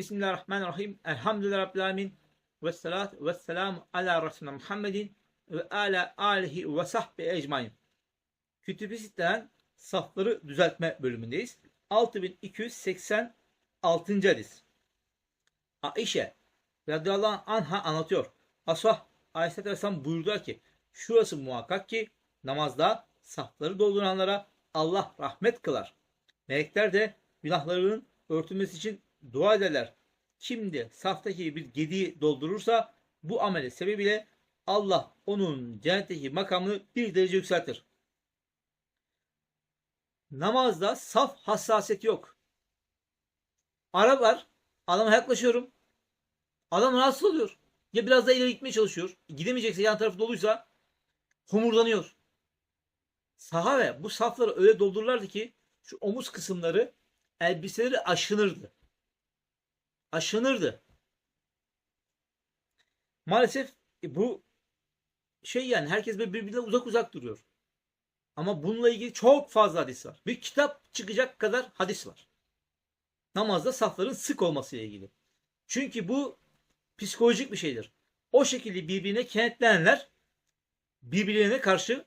Bismillahirrahmanirrahim. Elhamdülillah Rabbil Alemin. Ve salatu ve selamu ala Resulüne Muhammedin ve ala alihi ve sahbi ecmain. Kütüb-i Sitte'den safları düzeltme bölümündeyiz. 6286. hadis. Aişe radıyallahu anha anlatıyor. Asah Aleyhisselatü Vesselam buyurdular ki şurası muhakkak ki namazda safları dolduranlara Allah rahmet kılar. Melekler de günahlarının örtülmesi için dua ederler. Kim de saftaki bir gediği doldurursa bu ameli sebebiyle Allah onun cennetteki makamını bir derece yükseltir. Namazda saf hassasiyet yok. Ara var. Adama yaklaşıyorum. Adam rahatsız oluyor. Ya biraz da ileri gitmeye çalışıyor. Gidemeyecekse yan tarafı doluysa homurdanıyor. Sahabe bu safları öyle doldururlardı ki şu omuz kısımları elbiseleri aşınırdı. Aşınırdı. Maalesef e, bu şey yani herkes birbirinden uzak uzak duruyor. Ama bununla ilgili çok fazla hadis var. Bir kitap çıkacak kadar hadis var. Namazda safların sık olması ile ilgili. Çünkü bu psikolojik bir şeydir. O şekilde birbirine kenetlenenler birbirlerine karşı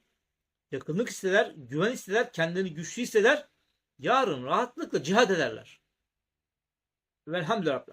yakınlık isterler, güven isterler, kendilerini güçlü hisseder. Yarın rahatlıkla cihad ederler. Velhamdülillah.